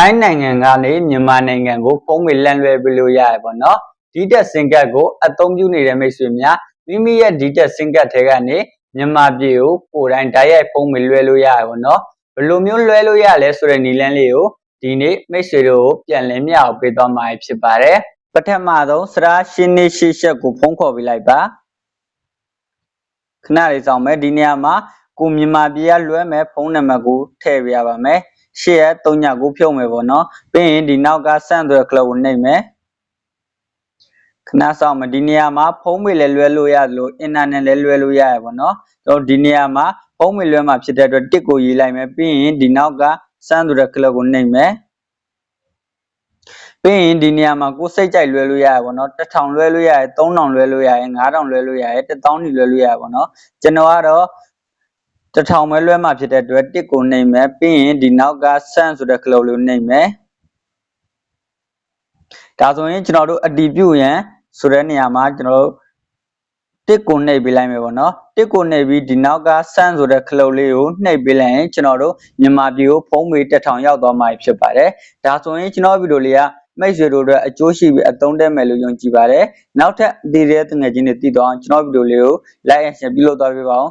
ထိုင်းနိုင်ငံကနေမြန်မာနိုင်ငံကိုဖုံးမေလန့်လွှဲပေးလို့ရရပေါ့နော်ဒီတက်စင်ကတ်ကိုအသုံးပြုနေတဲ့မိတ်ဆွေများမိမိရဲ့ဒီတက်စင်ကတ်ထဲကနေမြန်မာပြည်ကိုကိုယ်တိုင်တိုက်ရိုက်ဖုံးမေလွှဲလို့ရရပေါ့နော်ဘယ်လိုမျိုးလွှဲလို့ရလဲဆိုတဲ့နည်းလမ်းလေးကိုဒီနေ့မိတ်ဆွေတို့ကိုပြန်လည်မျှအောင်ပေးသွားမှာဖြစ်ပါတယ်ပထမဆုံးစရာရှင်းနေရှိချက်ကိုဖုံးခေါ်ပေးလိုက်ပါခဏလေးဆောင်မယ်ဒီနေရာမှာကိုမြန်မာပြည်ကလွှဲမဲ့ဖုန်းနံပါတ်ကိုထည့်ပေးရပါမယ် ရှေ့ရ3ညကိုဖြုတ်မယ်ပေါ့နော်ပြီးရင်ဒီနောက်ကဆန့်သွယ်ကလပ်ကိုနှိပ်မယ်ခဏဆောင်မယ်ဒီနေရာမှာဖုန်းမေလည်းလွှဲလို့ရတယ်လို့အင်တာနက်လည်းလွှဲလို့ရရပေါ့နော်တော့ဒီနေရာမှာဖုန်းမေလွှဲမှာဖြစ်တဲ့အတွက်တစ်ကိုရေးလိုက်မယ်ပြီးရင်ဒီနောက်ကဆန့်သွယ်ကလပ်ကိုနှိပ်မယ်ပြီးရင်ဒီနေရာမှာကိုယ်စိတ်ကြိုက်လွှဲလို့ရရပေါ့နော်1000လွှဲလို့ရတယ်3000လွှဲလို့ရတယ်9000လွှဲလို့ရတယ်1000ညလွှဲလို့ရရပေါ့နော်ကျွန်တော်ကတော့ တထောင်ပဲလွှဲမှဖြစ်တဲ့အတွက်တစ်ကိုနှိမ်မယ်ပြီးရင်ဒီနောက်ကဆန့်ဆိုတဲ့ကလုတ်လေးနှိမ်မယ်ဒါဆိုရင်ကျွန်တော်တို့အတီးပြုတ်ရန်ဆိုတဲ့နေရာမှာကျွန်တော်တို့တစ်ကိုနှိပ်ပေးလိုက်မယ်ပေါ့နော်တစ်ကိုနှိပ်ပြီးဒီနောက်ကဆန့်ဆိုတဲ့ကလုတ်လေးကိုနှိပ်ပေးလိုက်ရင်ကျွန်တော်တို့မြန်မာပြည်ကိုဖုံးပေတက်ထောင်ရောက်သွားမှာဖြစ်ပါတယ်ဒါဆိုရင်ကျွန်တော်ဗီဒီယိုလေးကမိတ်ဆွေတို့အတွက်အကျိုးရှိပြီးအသုံးတည့်မယ်လို့ယုံကြည်ပါတယ်နောက်ထပ်ဒီရဲတငယ်ချင်းတွေတည်တော့ကျွန်တော်ဗီဒီယိုလေးကို like and share ပြုလုပ်သွားပေးပါအောင်